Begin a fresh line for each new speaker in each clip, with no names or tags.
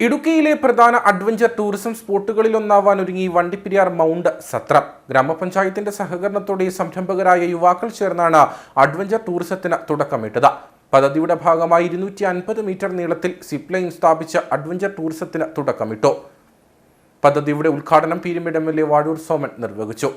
ഇടുക്കിയിലെ പ്രധാന adventure tourism സ്പോട്ടുകളിലൊന്നാവാൻ ഒരുങ്ങി വണ്ടിപ്പെരിയാർ മൗണ്ട് സത്രം. ഗ്രാമപഞ്ചായത്തിന്റെ സഹകരണത്തോടെ സംരംഭകരായ യുവാക്കൾ ചേർന്നാണ് അഡ്വഞ്ചർ ടൂറിസത്തിന് തുടക്കമിട്ടത്. പദ്ധതിയുടെ ഭാഗമായി ഇരുന്നൂറ്റി അൻപത് മീറ്റർ നീളത്തിൽ സിപ്ലൈൻ സ്ഥാപിച്ച അഡ്വഞ്ചർ ടൂറിസത്തിന് തുടക്കമിട്ടു. പദ്ധതിയുടെ ഉദ്ഘാടനം Peermade M L A Vazhoor Soman നിർവഹിച്ചു.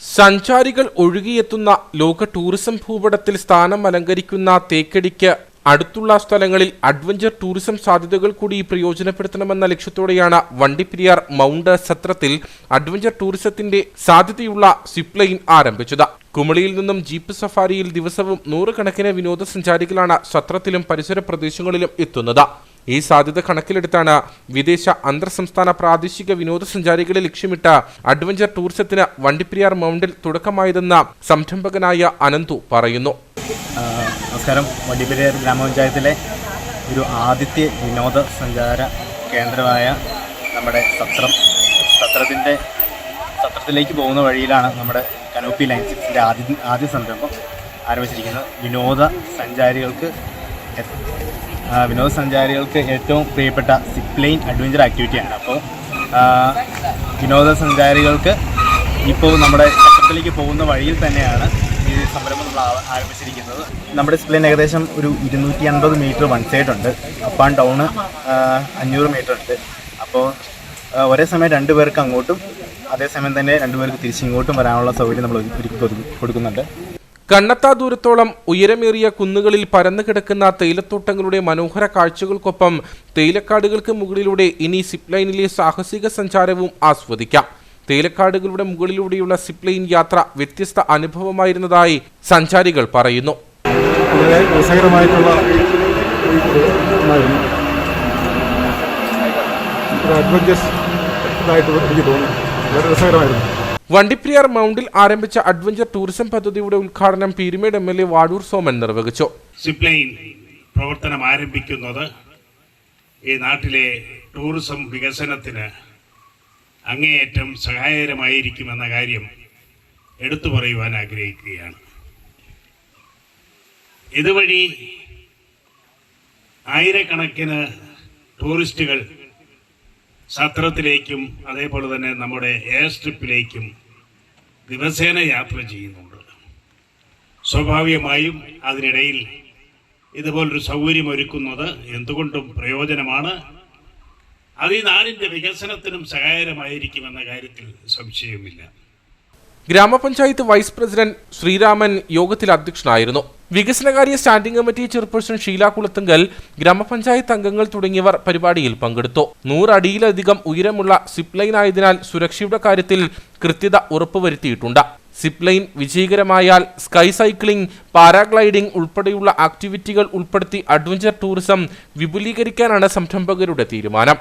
സഞ്ചാരികൾ ഒഴുകിയെത്തുന്ന ലോക ടൂറിസം ഭൂപടത്തിൽ സ്ഥാനം അലങ്കരിക്കുന്ന തേക്കടിക്ക് അടുത്തുള്ള സ്ഥലങ്ങളിൽ അഡ്വഞ്ചർ ടൂറിസം സാധ്യതകൾ കൂടി പ്രയോജനപ്പെടുത്തണമെന്ന ലക്ഷ്യത്തോടെയാണ് വണ്ടിപ്പെരിയാർ മൗണ്ട് സത്രത്തിൽ അഡ്വഞ്ചർ ടൂറിസത്തിന്റെ സാധ്യതയുള്ള സിപ്ലൈൻ ആരംഭിച്ചത്. കുമളിയിൽ നിന്നും ജീപ്പ് സഫാരിയിൽ ദിവസവും നൂറുകണക്കിന് വിനോദസഞ്ചാരികളാണ് സത്രത്തിലും പരിസര പ്രദേശങ്ങളിലും എത്തുന്നത്. ഈ സാധ്യത കണക്കിലെടുത്താണ് വിദേശ അന്തർ സംസ്ഥാന പ്രാദേശിക വിനോദസഞ്ചാരികളെ ലക്ഷ്യമിട്ട അഡ്വഞ്ചർ ടൂറിസത്തിന് വണ്ടിപ്പെരിയാർ മൗണ്ടിൽ തുടക്കമായതെന്ന സംരംഭകനായ അനന്തു പറയുന്നു.
നമസ്കാരം. വണ്ടിപ്പെരിയാർ ഗ്രാമപഞ്ചായത്തിലെ ഒരു ആദ്യത്തെ വിനോദസഞ്ചാര കേന്ദ്രമായ നമ്മുടെ സത്രം. സത്രത്തിന്റെ സത്രത്തിലേക്ക് പോകുന്ന വഴിയിലാണ് നമ്മുടെ കനോപ്പി ലൈൻസിന്റെ ആദ്യ ആദ്യ സംരംഭം ആരംഭിച്ചിരിക്കുന്നത്. വിനോദ സഞ്ചാരികൾക്ക് വിനോദസഞ്ചാരികൾക്ക് ഏറ്റവും പ്രിയപ്പെട്ട സിപ്ലെയിൻ അഡ്വഞ്ചർ ആക്ടിവിറ്റിയാണ്. അപ്പോൾ വിനോദസഞ്ചാരികൾക്ക് ഇപ്പോൾ നമ്മുടെ ചക്രത്തിലേക്ക് പോകുന്ന വഴിയിൽ തന്നെയാണ് ഈ സംരംഭം നമ്മൾ ആരംഭിച്ചിരിക്കുന്നത്. നമ്മുടെ ഡിസ്പ്ലേന് ഏകദേശം ഒരു ഇരുന്നൂറ്റി അൻപത് മീറ്റർ വൺ സൈഡ് ഉണ്ട്. അപ്പ് ആൻഡ് ഡൗണ് അഞ്ഞൂറ് മീറ്റർ ഉണ്ട്. അപ്പോൾ ഒരേ സമയം രണ്ട് പേർക്ക് അങ്ങോട്ടും അതേസമയം തന്നെ രണ്ടുപേർക്ക് തിരിച്ചിങ്ങോട്ടും വരാനുള്ള സൗകര്യം നമ്മൾ ഒരുക്കി കൊടുക്കുന്നുണ്ട്.
കണ്ണത്താ ദൂരത്തോളം ഉയരമേറിയ കുന്നുകളിൽ പരന്നു കിടക്കുന്ന തേയിലത്തോട്ടങ്ങളുടെ മനോഹര കാഴ്ചകൾക്കൊപ്പം തേയിലക്കാടുകൾക്ക് മുകളിലൂടെ ഇനി സിപ്ലൈനിലെ സാഹസിക സഞ്ചാരവും ആസ്വദിക്കാം. തേയിലക്കാടുകളുടെ മുകളിലൂടെയുള്ള സിപ്ലൈൻ യാത്ര വ്യത്യസ്ത അനുഭവമായിരുന്നതായി സഞ്ചാരികൾ പറയുന്നു.
വളരെ രസകരമായിട്ടുള്ള ഒന്നായിരുന്നു ഇതായിട്ട് എനിക്ക് തോന്നി വളരെ രസകരമായിരുന്നു.
വണ്ടിപ്പെരിയാർ മൗണ്ടിൽ ആരംഭിച്ച അഡ്വഞ്ചർ ടൂറിസം പദ്ധതിയുടെ ഉദ്ഘാടനം Peermade M L A Vazhoor Soman നിർവഹിച്ചു.
സിപ്ലൈൻ പ്രവർത്തനം ആരംഭിക്കുന്നത് ഈ നാട്ടിലെ ടൂറിസം വികസനത്തിന് അങ്ങേയറ്റം സഹായകരമായിരിക്കുമെന്ന കാര്യം എടുത്തു പറയുവാൻ ആഗ്രഹിക്കുകയാണ്. ഇതുവഴി ആയിരക്കണക്കിന് ടൂറിസ്റ്റുകൾ സത്രത്തിലേക്കും അതേപോലെ തന്നെ നമ്മുടെ എയർ സ്ട്രിപ്പിലേക്കും ദിവസേന യാത്ര ചെയ്യുന്നുണ്ട്. സ്വാഭാവികമായും അതിനിടയിൽ ഇതുപോലൊരു സൗകര്യം ഒരുക്കുന്നത് എന്തുകൊണ്ടും പ്രയോജനമാണ്. അത് ഈ നാടിന്റെ വികസനത്തിനും സഹായകരമായിരിക്കുമെന്ന കാര്യത്തിൽ സംശയമില്ല
ഗ്രാമപഞ്ചായത്ത് വൈസ് പ്രസിഡന്റ് ശ്രീരാമൻ യോഗത്തിൽ അധ്യക്ഷനായിരുന്നു. വികസനകാര്യ standing committee chairperson Sheela Kulathunkal ഗ്രാമപഞ്ചായത്ത് അംഗങ്ങൾ തുടങ്ങിയവർ പരിപാടിയിൽ പങ്കെടുത്തു. നൂറടിയിലധികം ഉയരമുള്ള സിപ്ലൈൻ ആയതിനാൽ സുരക്ഷയുടെ കാര്യത്തിൽ കൃത്യത ഉറപ്പുവരുത്തിയിട്ടുണ്ട്. സിപ്ലൈൻ വിജയകരമായാൽ സ്കൈ സൈക്ലിംഗ് പാരാഗ്ലൈഡിംഗ് ഉൾപ്പെടെയുള്ള ആക്ടിവിറ്റികൾ ഉൾപ്പെടുത്തി അഡ്വഞ്ചർ ടൂറിസം വിപുലീകരിക്കാനാണ് സംരംഭകരുടെ തീരുമാനം.